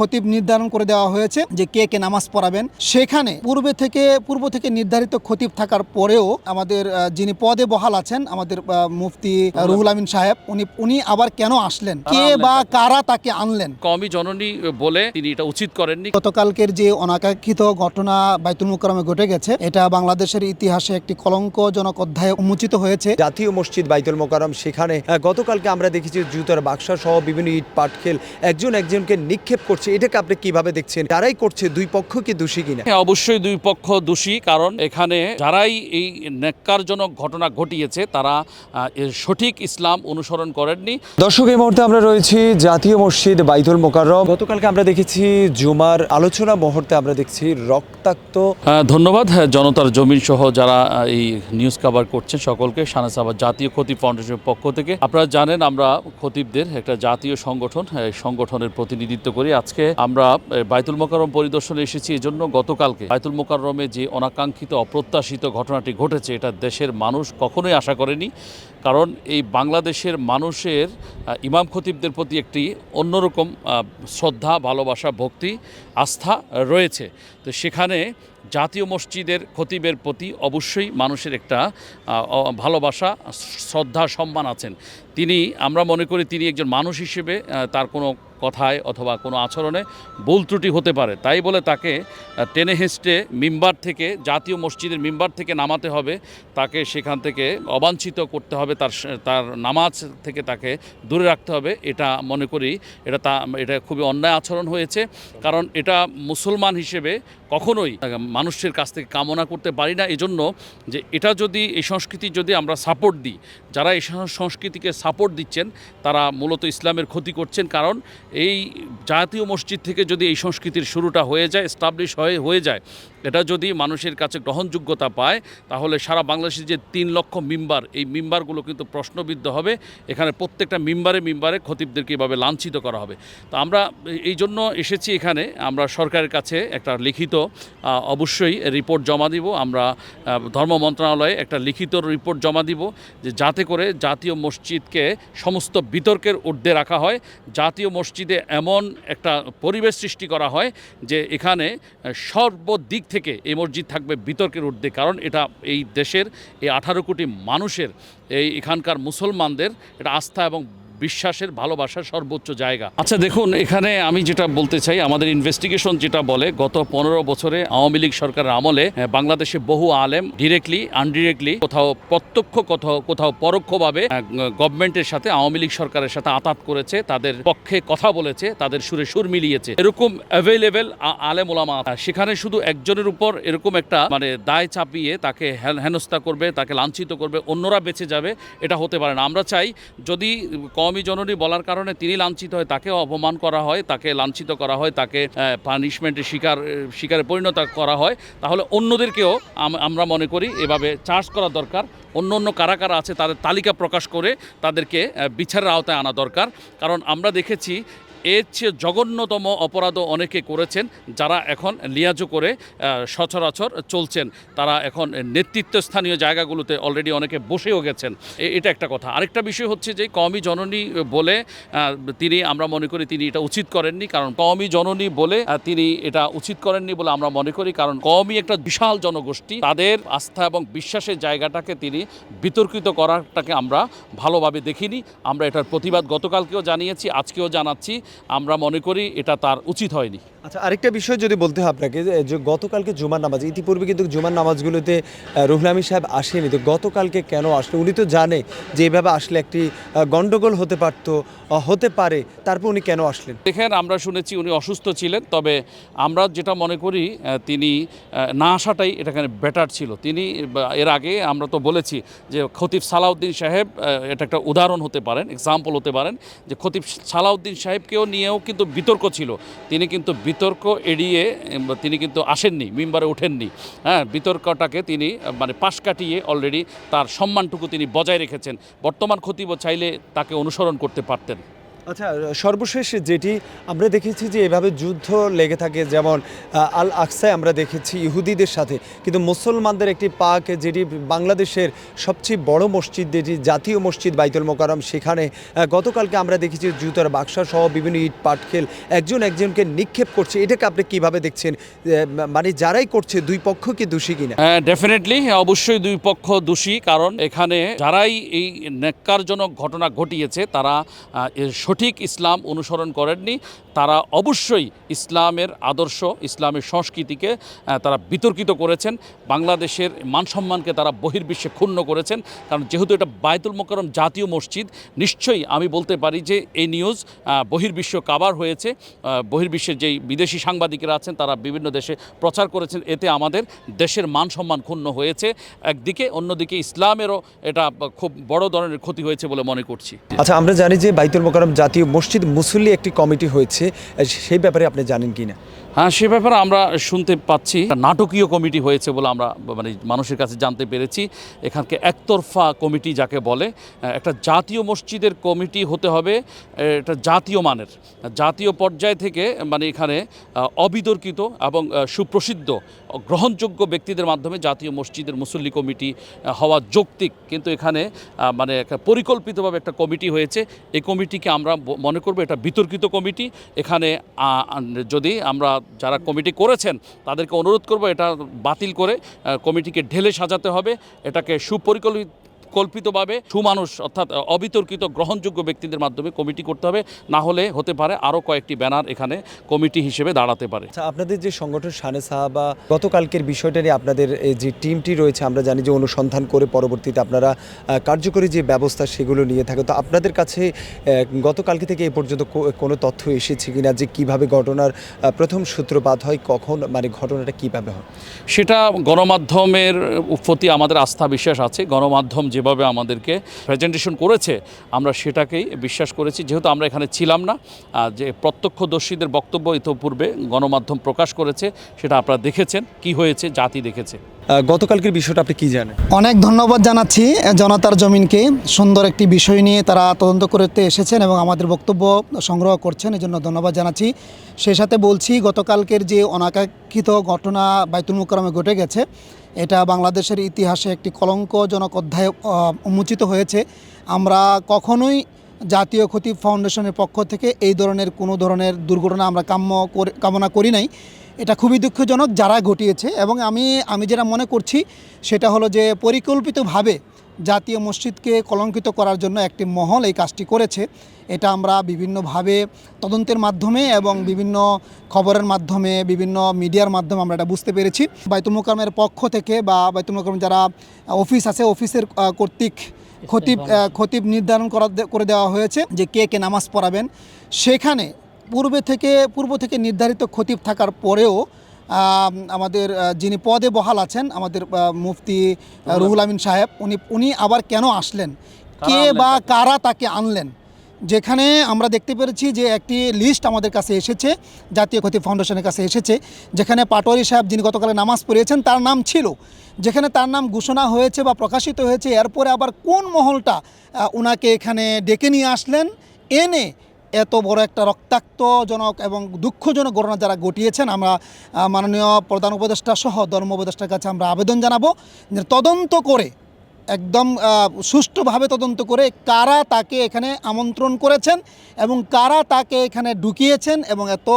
খতিব নির্ধারণ করে দেওয়া হয়েছে যে কে কে নামাজ পড়াবেন। সেখানে পূর্বে থেকে পূর্ব থেকে নির্ধারিত খতিব থাকার পরেও আমাদের যিনি পদে বহাল আছেন আমাদের মুফতি রুহুল আমিন সাহেব উনি উনি আবার কেন আসলেন? কে বা কারা তাকে আনলেন? কমই জননী বলে তিনি এটা উচিত করেননি। গতকালকের যে অনাকাঙ্ক্ষিত ঘটনা বাইতুল মুকরমে ঘটে গেছে এটা বাংলাদেশের ইতিহাসে একটি কলঙ্কজনক অধ্যায়ে উন্মোচিত হয়েছে। জাতীয় মসজিদ বাইতুল মোকারম সেখানে গতকালকে আমরা দেখেছি জুতার বাক্সা সহ বিভিন্ন ইট পাটখেল একজন একজনকে নিক্ষেপ করছে। এটাকে আপনি কীভাবে দেখছেন? যারাই করছে দুই পক্ষ কি দোষী কিনা? হ্যাঁ অবশ্যই দুই পক্ষ দোষী কারণ এখানে যারাই এই ন্যাক্কারজনক ঘটনা ঘটিয়েছে তারা সঠিক ইসলাম অনুসরণ করেননি। দর্শক এই মুহূর্তে আমরা রয়েছি জাতীয় মসজিদ বাইতুল মোকাররম। গতকালকে আমরা দেখেছি জুমার আলোচনা মুহূর্তে আমরা দেখছি রক্তাক্ত। ধন্যবাদ। হ্যাঁ, জনতার জমিন সহ যারা এই নিউজ কভার করছেন সকলকে সানাসাবাদ জাতীয় খতিব ফাউন্ডেশনের পক্ষ থেকে। আপনারা জানেন আমরা খতিবদের একটা জাতীয় সংগঠন এই সংগঠনের প্রতিনিধিত্ব করি। আজকে আমরা আহ, বাইতুল মোকারম পরিদর্শনে এসেছি এই জন্য গতকালকে বাইতুল মোকারমে যে অনাকাঙ্ক্ষিত অপ্রত্যাশিত ঘটনাটি ঘটেছে এটা দেশের মানুষ কখনোই আশা করেনি। কারণ এই বাংলাদেশের মানুষের ইমাম খতিবদের প্রতি একটি অন্যরকম শ্রদ্ধা, ভালোবাসা, ভক্তি, আস্থা রয়েছে। তো সেখানে জাতীয় মসজিদের খতিবের প্রতি অবশ্যই মানুষের একটা ভালোবাসা, শ্রদ্ধা, সম্মান আছেন। তিনি, আমরা মনে করি তিনি একজন মানুষ হিসেবে তার কোনো কথায় অথবা কোনো আচরণে ভুল ত্রুটি হতে পারে। তাই বলে তাকে টেনে হেঁচড়ে মিম্বার থেকে, জাতীয় মসজিদের মিম্বার থেকে নামাতে হবে। তাকে সেখান থেকে অবাঞ্ছিত করতে হবে। তার তার নামাজ থেকে তাকে দূরে রাখতে হবে, এটা মনে করি। এটা তা, এটা খুবই অন্যায় আচরণ হয়েছে, কারণ এটা মুসলমান হিসেবে কখনোই মানুষের কাছ থেকে কামনা করতে পারি না। এজন্য যে এটা যদি, এই সংস্কৃতি যদি আমরা সাপোর্ট দিই, যারা এই সংস্কৃতিকে সাপোর্ট দিচ্ছেন, তারা মূলত ইসলামের ক্ষতি করছেন, কারণ এই জাতীয় মসজিদ থেকে যদি এই সংস্কৃতির শুরুটা হয়ে যায় এস্টাবলিশ হয়ে হয়ে যায় এটা যদি মানুষের কাছে গ্রহণযোগ্যতা পায়, তাহলে সারা বাংলাদেশের যে তিন লক্ষ মিম্বার, এই মেম্বারগুলো কিন্তু প্রশ্নবিদ্ধ হবে। এখানে প্রত্যেকটা মেম্বারে মেম্বারে খতিবদেরকে এভাবে লাঞ্ছিত করা হবে। তো আমরা এই- জন্য এসেছি এখানে। আমরা সরকারের কাছে একটা লিখিত অবশ্যই রিপোর্ট জমা দিব। আমরা ধর্ম মন্ত্রণালয়ে একটা লিখিত রিপোর্ট জমা দিব যে যাতে করে জাতীয় মসজিদকে সমস্ত বিতর্কের ঊর্ধ্বে রাখা হয়। জাতীয় মসজিদে এমন একটা পরিবেশ সৃষ্টি করা হয় যে এখানে সর্বদিক থেকে এই মসজিদ থাকবে বিতর্কের ঊর্ধ্বে। কারণ এটা এই দেশের এই আঠারো কোটি মানুষের এই এখানকার মুসলমানদের এটা আস্থা এবং বিশ্বাসের ভালোবাসার সর্বোচ্চ জায়গা। আচ্ছা দেখুন, এখানে আমি যেটা বলতে চাই, আমাদের ইনভেস্টিগেশন যেটা বলে, গত পনেরো বছরে আওয়ামী লীগ সরকারের আমলে বাংলাদেশে বহু আলেম ডিরেক্টলি আনডিরেক্টলি কোথাও প্রত্যক্ষ, কোথাও কোথাও পরোক্ষভাবে গভর্নমেন্টের সাথে, আওয়ামী লীগ সরকারের সাথে আতাত করেছে, তাদের পক্ষে কথা বলেছে, তাদের সুরে সুর মিলিয়েছে। এরকম অ্যাভেলেবেল আলেম ওলামা। সেখানে শুধু একজনের উপর এরকম একটা মানে দায় চাপিয়ে তাকে হেন- হেনস্থা করবে, তাকে লাঞ্ছিত করবে, অন্যরা বেঁচে যাবে, এটা হতে পারে না। আমরা চাই যদি কমই জননী বলার কারণে তিনি লাঞ্ছিত হয়, তাকে অপমান করা হয়, তাকে লাঞ্ছিত করা হয়, তাকে পানিশমেন্টের শিকার শিকারে পরিণত করা হয়। তাহলে অন্যদেরকেও আমরা মনে করি এভাবে চার্জ করা দরকার। অন্য অন্য কারা কারা আছে তাদের তালিকা প্রকাশ করে তাদেরকে বিচারের আওতায় আনা দরকার। কারণ আমরা দেখেছি এর চেয়ে জঘন্যতম অপরাধও অনেকে করেছেন, যারা এখন লিয়াজো করে সচরাচর চলছেন। তারা এখন নেতৃত্বস্থানীয় জায়গাগুলোতে অলরেডি অনেকে বসেও গেছেন। এটা একটা কথা। আরেকটা বিষয় হচ্ছে যে কমই জননী বলে তিনি, আমরা মনে করি তিনি এটা উচিত করেননি, কারণ কমই জননী বলে তিনি এটা উচিত করেননি বলে আমরা মনে করি, কারণ কমই একটা বিশাল জনগোষ্ঠী। তাদের আস্থা এবং বিশ্বাসের জায়গাটাকে তিনি বিতর্কিত করাটাকে আমরা ভালোভাবে দেখিনি। আমরা এটার প্রতিবাদ গতকালকেও জানিয়েছি, আজকেও জানাচ্ছি। আমরা মনে করি এটা তার উচিত হয়নি। আচ্ছা আরেকটা বিষয় যদি বলতে হয় আপনাকে যে গতকালকে জুমার নামাজ ইতিপূর্বে কিন্তু জুমার নামাজগুলোতে আহ, রুহুল আমিন সাহেব আসেনি তো গতকালকে কেন আসলে? উনি তো জানে যে এভাবে আসলে একটি আহ, গন্ডগোল হতে পারতো হতে পারে তারপর উনি কেন আসলেন? দেখেন আমরা শুনেছি উনি অসুস্থ ছিলেন তবে আমরা যেটা মনে করি তিনি না আসাটাই এটাখানে বেটার ছিল। তিনি এর আগে আমরা তো বলেছি যে খতিব সালাউদ্দিন সাহেব এটা একটা উদাহরণ হতে পারেন এক্সাম্পল হতে পারেন যে খতিব সালাউদ্দিন সাহেবকেও নিয়েও কিন্তু বিতর্ক ছিল। তিনি কিন্তু বিতর্ক এড়িয়ে তিনি কিন্তু আসেননি, মেম্বারে ওঠেননি। হ্যাঁ বিতর্কটাকে তিনি মানে পাশ কাটিয়ে অলরেডি তার সম্মানটুকু তিনি বজায় রেখেছেন। বর্তমান খতিব চাইলে তাকে অনুসরণ করতে পারতেন। আচ্ছা সর্বশেষ যেটি আমরা দেখেছি যে এভাবে যুদ্ধ লেগে থাকে, যেমন আল আকসায় আমরা দেখেছি ইহুদিদের সাথে, কিন্তু মুসলমানদের একটি পাক যেটি বাংলাদেশের সবচেয়ে বড় মসজিদ, যেটি জাতীয় মসজিদ বাইতুল মোকারম সেখানে গতকালকে আমরা দেখেছি জুতার বাক্সা সহ বিভিন্ন ইট পাটকেল একজন একজনকে নিক্ষেপ করছে। এটাকে আপনি কীভাবে দেখছেন? মানে যারাই করছে, দুই পক্ষ কি দোষী কিনা? ডেফিনেটলি অবশ্যই দুই পক্ষ দোষী, কারণ এখানে যারাই এই ন্যাক্কারজনক ঘটনা ঘটিয়েছে, তারা সঠিক ইসলাম অনুসরণ করেননি, তারা অবশ্যই ইসলামের আদর্শ, ইসলামের সংস্কৃতিকে তারা বিতর্কিত করেছেন, বাংলাদেশের মানসম্মানকে তারা বহির্বিশ্বে ক্ষুণ্ণ করেছেন, কারণ যেহেতু এটা বায়তুল মোকারম জাতীয় মসজিদ, নিশ্চয়ই আমি বলতে পারি যে এই নিউজ বহির্বিশ্ব কাবার হয়েছে বহির্বিশ্বের যেই বিদেশি সাংবাদিকেরা আছেন, তারা বিভিন্ন দেশে প্রচার করেছেন, এতে আমাদের দেশের মান সম্মান ক্ষুণ্ণ হয়েছে, একদিকে, অন্যদিকে ইসলামেরও এটা খুব বড় ধরনের ক্ষতি হয়েছে বলে মনে করছি। আচ্ছা আমরা জানি যে বাইতুল মোকারম জাতীয় মসজিদ মুসল্লি একটি কমিটি হয়েছে সেই ব্যাপারে আপনি জানেন কি না হ্যাঁ সে ব্যাপারে আমরা শুনতে পাচ্ছি। নাটকীয় কমিটি হয়েছে বলে আমরা মানে মানুষের কাছে জানতে পেরেছি। এখানকে একতরফা কমিটি যাকে বলে একটা জাতীয় মসজিদের কমিটি হতে হবে এটা জাতীয় মানের। জাতীয় পর্যায় থেকে মানে এখানে অবিতর্কিত এবং সুপ্রসিদ্ধ, গ্রহণযোগ্য ব্যক্তিদের মাধ্যমে জাতীয় মসজিদের মুসল্লি কমিটি হওয়া যৌক্তিক। কিন্তু এখানে মানে একটা পরিকল্পিতভাবে একটা কমিটি হয়েছে। এই কমিটিকে আমরা মনে করব এটা বিতর্কিত কমিটি। এখানে যদি আমরা যারা কমিটি করেছেন তাদেরকে অনুরোধ করব এটা বাতিল করে কমিটিকে ঢেলে সাজাতে হবে। এটাকে সুপরিকল্পিত কল্পিতভাবে সুমানুষ অর্থাৎ অবিতর্কিত গ্রহণযোগ্য ব্যক্তিদের মাধ্যমে কমিটি করতে হবে। না হলে হতে পারে আরও কয়েকটি ব্যানার এখানে কমিটি হিসেবে দাঁড়াতে পারে। আচ্ছা আপনাদের যে সংগঠন শানে সাহাবা গতকালকের বিষয়টা নিয়ে আপনাদের এই যে টিমটি রয়েছে আমরা জানি যে অনুসন্ধান করে পরবর্তীতে আপনারা কার্যকরী যে ব্যবস্থা সেগুলো নিয়ে থাকে তো আপনাদের কাছে গতকালকে থেকে এ পর্যন্ত কো- কোনো তথ্য এসেছে কিনা যে কীভাবে ঘটনার প্রথম সূত্রপাত হয় কখন মানে ঘটনাটা কীভাবে হয়? সেটা গণমাধ্যমের প্রতি আমাদের আস্থা বিশ্বাস আছে। গণমাধ্যম যেভাবে আমাদেরকে প্রেজেন্টেশন করেছে, আমরা সেটাকেই বিশ্বাস করেছি। যেহেতু আমরা এখানে ছিলাম না যে প্রত্যক্ষদর্শীদের বক্তব্য ইতোপূর্বে গণমাধ্যম প্রকাশ করেছে, সেটা আপনারা দেখেছেন। কি হয়েছে, জাতি দেখেছে। গতকালকের বিষয়টা আপনি কি জানেন? অনেক ধন্যবাদ জানাচ্ছি জনতার জমিনকে। সুন্দর একটি বিষয় নিয়ে তারা তদন্ত করতে এসেছেন এবং আমাদের বক্তব্য সংগ্রহ করছেন এই জন্য ধন্যবাদ জানাচ্ছি। সেই সাথে বলছি, গতকালকের যে অনাকাঙ্ক্ষিত ঘটনা বাইতুল মুকরমে ঘটে গেছে, এটা বাংলাদেশের ইতিহাসে একটি কলঙ্কজনক অধ্যায় উন্মোচিত হয়েছে। আমরা কখনোই জাতীয় ক্ষতি ফাউন্ডেশনের পক্ষ থেকে এই ধরনের কোনো ধরনের দুর্ঘটনা আমরা কাম্য কামনা করি নাই। এটা খুবই দুঃখজনক যারা ঘটিয়েছে এবং আমি আমি যেটা মনে করছি সেটা হলো যে পরিকল্পিতভাবে জাতীয় মসজিদকে কলঙ্কিত করার জন্য একটি মহল এই কাজটি করেছে। এটা আমরা বিভিন্নভাবে তদন্তের মাধ্যমে এবং বিভিন্ন খবরের মাধ্যমে, বিভিন্ন মিডিয়ার মাধ্যমে আমরা এটা বুঝতে পেরেছি। বাইতুল মোকারমের পক্ষ থেকে বা বাইতুল মোকারম যারা অফিস আছে, অফিসের কর্তৃক খতিব খতিব নির্ধারণ করা করে দেওয়া হয়েছে যে কে কে নামাজ পড়াবেন। সেখানে পূর্বে থেকে পূর্ব থেকে নির্ধারিত খতিব থাকার পরেও আমাদের যিনি পদে বহাল আছেন আমাদের মুফতি রুহুল আমিন। সাহেব উনি উনি আবার কেন আসলেন? কে বা কারা তাকে আনলেন? যেখানে আমরা দেখতে পেরেছি যে একটি লিস্ট আমাদের কাছে এসেছে জাতীয় ক্ষতি ফাউন্ডেশনের কাছে এসেছে যেখানে পাটোয়ারি সাহেব যিনি গতকালে নামাজ পড়িয়েছেন তার নাম ছিল। যেখানে তার নাম ঘোষণা হয়েছে বা প্রকাশিত হয়েছে এরপরে আবার কোন মহলটা ওনাকে এখানে ডেকে নিয়ে আসলেন? এনে এত বড় একটা রক্তাক্তজনক এবং দুঃখজনক ঘটনা যারা ঘটিয়েছেন, আমরা মাননীয় প্রধান উপদেষ্টা সহ ধর্ম উপদেষ্টার কাছে আমরা আবেদন জানাব তদন্ত করে একদম সুষ্ঠুভাবে তদন্ত করে কারা তাকে এখানে আমন্ত্রণ করেছেন এবং কারা তাকে এখানে ঢুকিয়েছেন এবং এত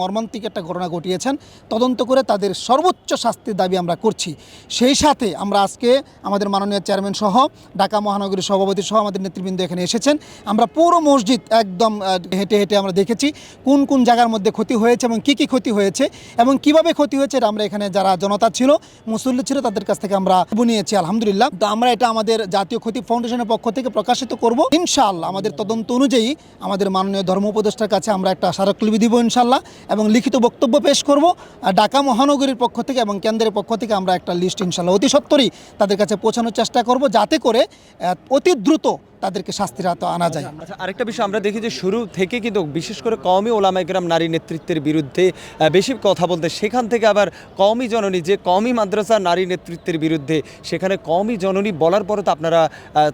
মর্মান্তিক একটা ঘটনা ঘটিয়েছেন, তদন্ত করে তাদের সর্বোচ্চ শাস্তির দাবি আমরা করছি। সেই সাথে আমরা আজকে আমাদের মাননীয় চেয়ারম্যান সহ, ঢাকা মহানগরীর সভাপতি সহ আমাদের নেতৃবৃন্দ এখানে এসেছেন। আমরা পুরো মসজিদ একদম হেঁটে হেঁটে আমরা দেখেছি কোন কোন জায়গার মধ্যে ক্ষতি হয়েছে এবং কী কী ক্ষতি হয়েছে এবং কীভাবে ক্ষতি হয়েছে আমরা এখানে যারা জনতা ছিল, মুসল্লি ছিল তাদের কাছ থেকে আমরা নিয়েছি, আলহামদুলিল্লাহ। তো আমরা এটা আমাদের জাতীয় ক্ষতি ফাউন্ডেশনের পক্ষ থেকে প্রকাশিত করব। ইনশাআল্লাহ আমাদের তদন্ত অনুযায়ী আমাদের মাননীয় ধর্ম উপদেষ্টার কাছে আমরা একটা স্মারকলিপি দিব ইনশাআল্লাহ এবং লিখিত বক্তব্য পেশ করব। ঢাকা মহানগরীর পক্ষ থেকে এবং কেন্দ্রের পক্ষ থেকে আমরা একটা লিস্ট ইনশাল্লাহ অতি সত্তরই তাদের কাছে পৌঁছানোর চেষ্টা করব যাতে করে অতি দ্রুত তাদেরকে শাস্তির হাতে আনা যায়। আচ্ছা আরেকটা বিষয়, আমরা দেখি যে শুরু থেকে কিন্তু বিশেষ করে কওমি ওলামাইকরাম নারী নেতৃত্বের বিরুদ্ধে বেশি কথা বলতে, সেখান থেকে আবার কমই জননী, যে কমই মাদ্রাসা নারী নেতৃত্বের বিরুদ্ধে, সেখানে কমই জননী বলার পরে তো আপনারা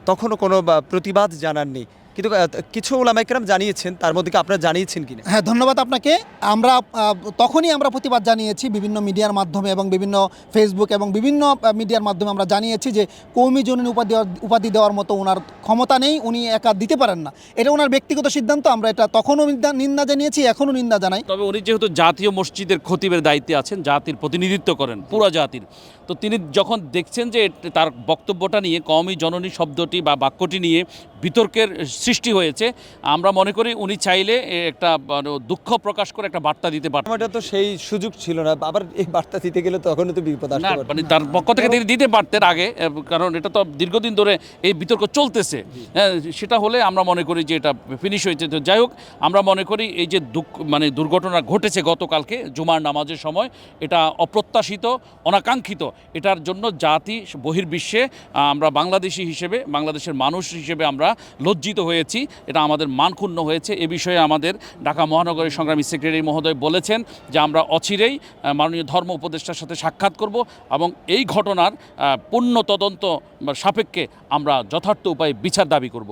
তখনও কোনো প্রতিবাদ জানাননি। কিন্তু কিছু ওলামাইকরাম জানিয়েছেন তার মধ্যে কি আপনারা জানিয়েছেন কিনা? হ্যাঁ ধন্যবাদ আপনাকে। আমরা তখনই আমরা প্রতিবাদ জানিয়েছি বিভিন্ন মিডিয়ার মাধ্যমে এবং বিভিন্ন ফেসবুক এবং বিভিন্ন মিডিয়ার মাধ্যমে আমরা জানিয়েছি যে কৌমি জনীন উপাধি দেওয়ার- উপাধি দেওয়ার মতো ওনার ক্ষমতা নেই উনি একা দিতে পারেন না। এটা ওনার ব্যক্তিগত সিদ্ধান্ত আমরা এটা তখনও নিন্দা- নিন্দা জানিয়েছি এখনও নিন্দা জানাই। তবে উনি যেহেতু জাতীয় মসজিদের খতিবের দায়িত্বে আছেন জাতির প্রতিনিধিত্ব করেন পুরো জাতির। তো তিনি যখন দেখছেন যে তার বক্তব্যটা নিয়ে কমই জননী শব্দটি বা বাক্যটি নিয়ে বিতর্কের সৃষ্টি হয়েছে আমরা মনে করি উনি চাইলে একটা মানে, দুঃখ প্রকাশ করে একটা বার্তা দিতে পারতেন। এটা তো সেই সুযোগ ছিল না আবার এই বার্তা দিতে গেলে তখনও তো বিপদ আসতে মানে তার পক্ষ থেকে তিনি দিতে পারতেন আগে কারণ এটা তো দীর্ঘদিন ধরে এই বিতর্ক চলতেছে। হ্যাঁ, সেটা হলে আমরা মনে করি যে এটা ফিনিশ হয়েছে। তো যাই হোক আমরা মনে করি এই যে দুঃখ মানে দুর্ঘটনা ঘটেছে গতকালকে জুমার নামাজের সময় এটা অপ্রত্যাশিত অনাকাঙ্ক্ষিত। এটার জন্য জাতি বহির্বিশ্বে আমরা বাংলাদেশি হিসেবে, বাংলাদেশের মানুষ হিসেবে আমরা লজ্জিত হয়েছি। এটা আমাদের মানক্ষুণ্ণ হয়েছে। এ বিষয়ে আমাদের ঢাকা মহানগরীর সংগ্রামী সেক্রেটারি মহোদয় বলেছেন যে আমরা অচিরেই মাননীয় ধর্ম উপদেষ্টার সাথে সাক্ষাৎ করব এবং এই ঘটনার পূর্ণ তদন্ত সাপেক্ষে আমরা যথার্থ উপায়ে বিচার দাবি করব।